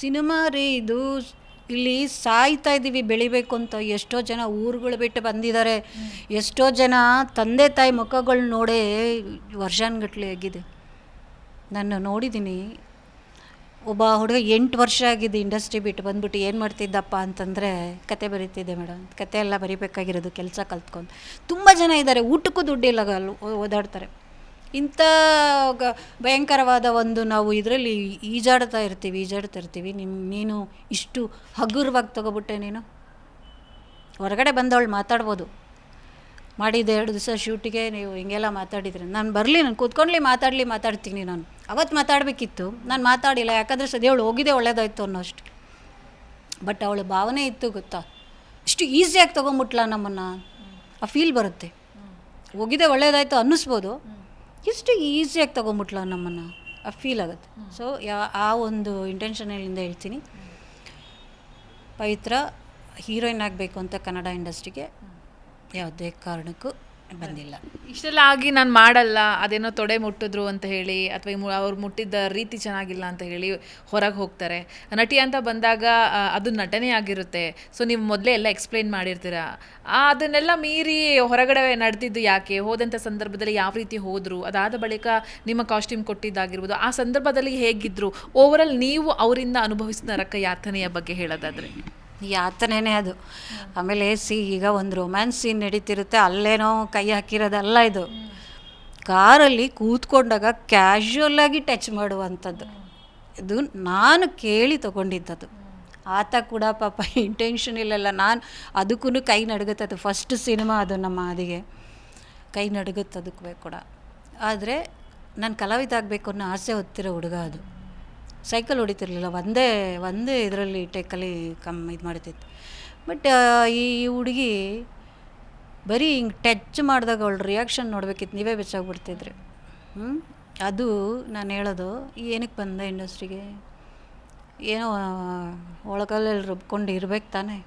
Cinema ರೀ, ಇದು ಇಲ್ಲಿ ಸಾಯ್ತಾ ಇದ್ದೀವಿ ಬೆಳಿಬೇಕು ಅಂತ ಎಷ್ಟೋ ಜನ ಊರುಗಳು ಬಿಟ್ಟು ಬಂದಿದ್ದಾರೆ. ಎಷ್ಟೋ ಜನ ತಂದೆ ತಾಯಿ ಮುಖಗಳು ನೋಡೇ ವರ್ಷಾನ್ಗಟ್ಲೆ ಆಗಿದೆ. ನಾನು ನೋಡಿದ್ದೀನಿ ಒಬ್ಬ ಹುಡುಗ ಎಂಟು ವರ್ಷ ಆಗಿದೆ ಇಂಡಸ್ಟ್ರಿ ಬಿಟ್ಟು ಬಂದ್ಬಿಟ್ಟು ಏನು ಮಾಡ್ತಿದ್ದಪ್ಪ ಅಂತಂದರೆ ಕತೆ ಬರೀತಿದ್ದೆ ಮೇಡಮ್. ಕತೆ ಎಲ್ಲ ಬರಿಬೇಕಾಗಿರೋದು ಕೆಲಸ ಕಲ್ತ್ಕೊಂಡು. ತುಂಬ ಜನ ಇದ್ದಾರೆ, ಊಟಕ್ಕೂ ದುಡ್ಡಿಲ್ಲ ಓದಾಡ್ತಾರೆ. ಇಂಥ ಭಯಂಕರವಾದ ಒಂದು ನಾವು ಇದರಲ್ಲಿ ಈಜಾಡ್ತಾ ಇರ್ತೀವಿ ಈಜಾಡ್ತಾ ಇರ್ತೀವಿ. ನಿಮ್ಮ ನೀನು ಇಷ್ಟು ಹಗುರವಾಗಿ ತಗೊಬಿಟ್ಟೆ ನೀನು. ಹೊರಗಡೆ ಬಂದವಳು ಮಾತಾಡ್ಬೋದು. ಮಾಡಿದ ಎರಡು ದಿವಸ ಶೂಟಿಗೆ ನೀವು ಹಿಂಗೆಲ್ಲ ಮಾತಾಡಿದ್ರಿ, ನಾನು ಬರಲಿ, ನಾನು ಕೂತ್ಕೊಂಡ್ಲಿ, ಮಾತಾಡಲಿ, ಮಾತಾಡ್ತೀನಿ ನಾನು. ಅವತ್ತು ಮಾತಾಡಬೇಕಿತ್ತು. ನಾನು ಮಾತಾಡಿಲ್ಲ, ಯಾಕಂದರೆ ಸದ್ಯ ಹೋಗಿದೆ ಹೋಗಿದ್ದೆ ಅನ್ನೋಷ್ಟು. ಬಟ್ ಅವಳು ಭಾವನೆ ಇತ್ತು ಗೊತ್ತಾ? ಇಷ್ಟು ಈಸಿಯಾಗಿ ತೊಗೊಂಬಿಟ್ಲ ನಮ್ಮನ್ನು? ಆ ಫೀಲ್ ಬರುತ್ತೆ. ಹೋಗಿದೆ ಒಳ್ಳೆಯದಾಯ್ತು ಅನ್ನಿಸ್ಬೋದು. ಇಷ್ಟು ಈಸಿಯಾಗಿ ತೊಗೊಂಬಿಟ್ಲ ನಮ್ಮನ್ನು. ಫೀಲ್ ಆಗುತ್ತೆ. ಸೊ ಯಾ, ಆ ಒಂದು ಇಂಟೆನ್ಷನಲ್ಲಿಂದ ಹೇಳ್ತೀನಿ. ಪವಿತ್ರ ಹೀರೋಯಿನ್ ಆಗಬೇಕು ಅಂತ ಕನ್ನಡ ಇಂಡಸ್ಟ್ರಿಗೆ ಯಾವುದೇ ಕಾರಣಕ್ಕೂ ಬಂದಿಲ್ಲ. ಇಷ್ಟೆಲ್ಲ ಆಗಿ ನಾನು ಮಾಡಲ್ಲ, ಅದೇನೋ ತೊಡೆ ಮುಟ್ಟಿದ್ರು ಅಂತ ಹೇಳಿ, ಅಥವಾ ಅವ್ರು ಮುಟ್ಟಿದ್ದ ರೀತಿ ಚೆನ್ನಾಗಿಲ್ಲ ಅಂತ ಹೇಳಿ ಹೊರಗೆ ಹೋಗ್ತಾರೆ. ನಟಿ ಅಂತ ಬಂದಾಗ ಅದು ನಟನೆ ಆಗಿರುತ್ತೆ. ಸೊ ನೀವು ಮೊದಲೇ ಎಲ್ಲ ಎಕ್ಸ್ಪ್ಲೈನ್ ಮಾಡಿರ್ತೀರಾ? ಅದನ್ನೆಲ್ಲ ಮೀರಿ ಹೊರಗಡೆ ನಡೆದಿದ್ದು ಯಾಕೆ? ಹೋದಂಥ ಸಂದರ್ಭದಲ್ಲಿ ಯಾವ ರೀತಿ ಹೋದರು? ಅದಾದ ಬಳಿಕ ನಿಮ್ಮ ಕಾಸ್ಟ್ಯೂಮ್ ಕೊಟ್ಟಿದ್ದಾಗಿರ್ಬೋದು, ಆ ಸಂದರ್ಭದಲ್ಲಿ ಹೇಗಿದ್ರು? ಓವರಾಲ್ ನೀವು ಅವರಿಂದ ಅನುಭವಿಸಿದ ರಕ್ಕ ಯಾತನೆಯ ಬಗ್ಗೆ ಹೇಳೋದಾದ್ರೆ. ಯಾತನೆನೇ ಅದು. ಆಮೇಲೆ ಸಿ, ಈಗ ಒಂದು ರೊಮ್ಯಾನ್ಸ್ ಸೀನ್ ನಡೀತಿರುತ್ತೆ, ಅಲ್ಲೇನೋ ಕೈ ಹಾಕಿರೋದಲ್ಲ ಇದು. ಕಾರಲ್ಲಿ ಕೂತ್ಕೊಂಡಾಗ ಕ್ಯಾಶುವಲಾಗಿ ಟಚ್ ಮಾಡುವಂಥದ್ದು. ಇದು ನಾನು ಕೇಳಿ ತೊಗೊಂಡಿದ್ದದು. ಆತ ಕೂಡ ಪಾಪ ಇಂಟೆನ್ಷನ್ ಇಲ್ಲಲ್ಲ, ನಾನು ಅದಕ್ಕೂ ಕೈ ನಡುಗುತ್ತದು ಫಸ್ಟ್ ಸಿನಿಮಾ ಅದು ನಮ್ಮ ಅದಿಗೆ ಕೈ ನಡುಗುತ್ತೆ ಅದಕ್ಕೂ ಕೂಡ. ಆದರೆ, ನಾನು ಕಲಾವಿದ ಆಗಬೇಕು ಅನ್ನೋ ಆಸೆ ಹೊತ್ತಿರೋ ಹುಡುಗ ಅದು. ಸೈಕಲ್ ಹೊಡಿತಿರ್ಲಿಲ್ಲ. ಒಂದೇ ಒಂದೇ ಇದರಲ್ಲಿ ಟೇಕಲ್ಲಿ ಕಮ್ ಇದು ಮಾಡ್ತಿತ್ತು. ಬಟ್ ಈ ಹುಡುಗಿ ಬರೀ ಹಿಂಗೆ ಟಚ್ ಮಾಡಿದಾಗ ಅವಳು ರಿಯಾಕ್ಷನ್ ನೋಡ್ಬೇಕಿತ್ತು. ನೀವೇ ಬೆಚ್ಚಾಗ್ಬಿಡ್ತಿದ್ರಿ. ಹ್ಞೂ ಅದು ನಾನು ಹೇಳೋದು ಏನಕ್ಕೆ ಬಂದೆ ಇಂಡಸ್ಟ್ರಿಗೆ ಏನೋ ಒಳಗಲ್ಲಲ್ಲಿ ರುಬ್ಕೊಂಡು ಇರ್ಬೇಕು ತಾನೇ?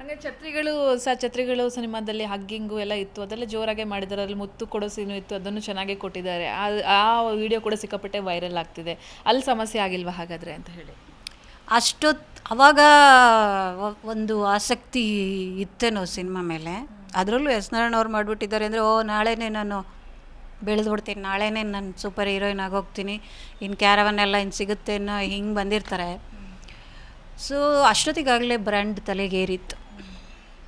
ಹಂಗೆ ಛತ್ರಿಗಳು ಸ ಛತ್ರಿಗಳು ಸಿನಿಮಾದಲ್ಲಿ ಹಗ್ಗಿಂಗು ಎಲ್ಲ ಇತ್ತು. ಅದೆಲ್ಲ ಜೋರಾಗೆ ಮಾಡಿದ್ದಾರೆ. ಅಲ್ಲಿ ಮುತ್ತು ಕೊಡೋ ಸೀನು ಇತ್ತು. ಅದನ್ನು ಚೆನ್ನಾಗಿ ಕೊಟ್ಟಿದ್ದಾರೆ. ಆ ಆ ವಿಡಿಯೋ ಕೂಡ ಸಿಕ್ಕಾಪಟ್ಟೆ ವೈರಲ್ ಆಗ್ತಿದೆ. ಅಲ್ಲಿ ಸಮಸ್ಯೆ ಆಗಿಲ್ವಾ ಹಾಗಾದರೆ ಅಂತ ಹೇಳಿ. ಅಷ್ಟೊತ್ತು ಅವಾಗ ಒಂದು ಆಸಕ್ತಿ ಇತ್ತೇನೋ ಸಿನಿಮಾ ಮೇಲೆ? ಅದರಲ್ಲೂ ಎಸ್ ನಾರಾಯಣ ಅವ್ರು ಮಾಡಿಬಿಟ್ಟಿದ್ದಾರೆ ಅಂದರೆ ಓ ನಾಳೆನೇ ನಾನು ಬೆಳೆದ್ಬಿಡ್ತೀನಿ. ನಾಳೆನೇ ನಾನು ಸೂಪರ್ ಹೀರೋಯಿನ್ ಆಗೋಗ್ತೀನಿ. ಇನ್ನು ಕ್ಯಾರವನ್ ಎಲ್ಲ ಇನ್ನು ಸಿಗುತ್ತೆ ಅನ್ನೋ ಹಿಂಗೆ ಬಂದಿರ್ತಾರೆ. ಸೊ ಅಷ್ಟೊತ್ತಿಗಾಗಲೇ ಬ್ರ್ಯಾಂಡ್ ತಲೆಗೇರಿತ್ತು.